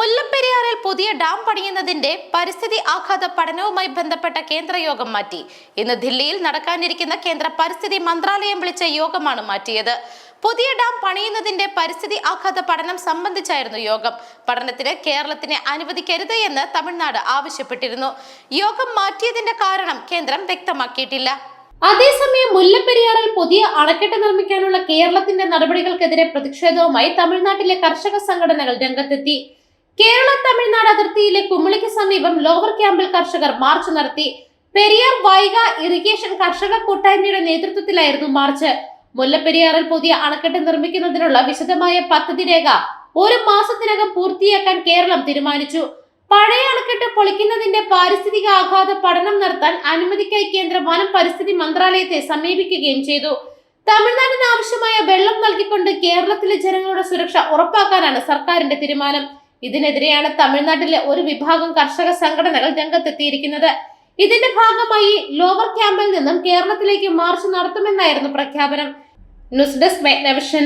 മുല്ലപ്പെരിയാറിൽ പുതിയ ഡാം പണിയുന്നതിന്റെ പരിസ്ഥിതി ആഘാത പഠനവുമായി ബന്ധപ്പെട്ട കേന്ദ്ര യോഗം മാറ്റി. ഇന്ന് ദില്ലിയിൽ നടക്കാനിരിക്കുന്ന കേന്ദ്ര പരിസ്ഥിതി മന്ത്രാലയം വിളിച്ച യോഗമാണ് മാറ്റിയത്. പുതിയ ഡാം പണിയുന്നതിന്റെ പരിസ്ഥിതി ആഘാത പഠനം സംബന്ധിച്ചായിരുന്നു യോഗം. പഠനത്തിന് കേരളത്തിനെ അനുവദിക്കരുത് എന്ന് തമിഴ്നാട് ആവശ്യപ്പെട്ടിരുന്നു. യോഗം മാറ്റിയതിന്റെ കാരണം കേന്ദ്രം വ്യക്തമാക്കിയിട്ടില്ല. അതേസമയം മുല്ലപ്പെരിയാറിൽ പുതിയ അണക്കെട്ട് നിർമ്മിക്കാനുള്ള കേരളത്തിന്റെ നടപടികൾക്കെതിരെ പ്രതിഷേധവുമായി തമിഴ്നാട്ടിലെ കർഷക സംഘടനകൾ രംഗത്തെത്തി. കേരള തമിഴ്നാട് അതിർത്തിയിലെ കുമിളിക്ക് സമീപം ലോവർ ക്യാമ്പിൽ കർഷകർ മാർച്ച് നടത്തി. പെരിയാർ വൈഗ ഇറിഗേഷൻ കർഷക കൂട്ടായ്മയുടെ നേതൃത്വത്തിലായിരുന്നു മാർച്ച്. മുല്ലപ്പെരിയാറിൽ പുതിയ അണക്കെട്ട് നിർമ്മിക്കുന്നതിനുള്ള വിശദമായ പദ്ധതി രേഖ ഒരു മാസത്തിനകം പൂർത്തിയാക്കാൻ കേരളം തീരുമാനിച്ചു. പഴയ അണക്കെട്ട് പൊളിക്കുന്നതിന്റെ പാരിസ്ഥിതിക ആഘാത പഠനം നടത്താൻ അനുമതിക്കായി കേന്ദ്ര വനം പരിസ്ഥിതി മന്ത്രാലയത്തെ സമീപിക്കുകയും ചെയ്തു. തമിഴ്നാടിന് ആവശ്യമായ വെള്ളം നൽകിക്കൊണ്ട് കേരളത്തിലെ ജനങ്ങളുടെ സുരക്ഷ ഉറപ്പാക്കാനാണ് സർക്കാരിന്റെ തീരുമാനം. ഇതിനെതിരെയാണ് തമിഴ്നാട്ടിലെ ഒരു വിഭാഗം കർഷക സംഘടനകൾ രംഗത്തെത്തിയിരിക്കുന്നത്. ഇതിന്റെ ഭാഗമായി ലോവർ ക്യാമ്പിൽ നിന്നും കേരളത്തിലേക്ക് മാർച്ച് നടത്തുമെന്നായിരുന്നു പ്രഖ്യാപനം. News desk മെഗ്നവിഷൻ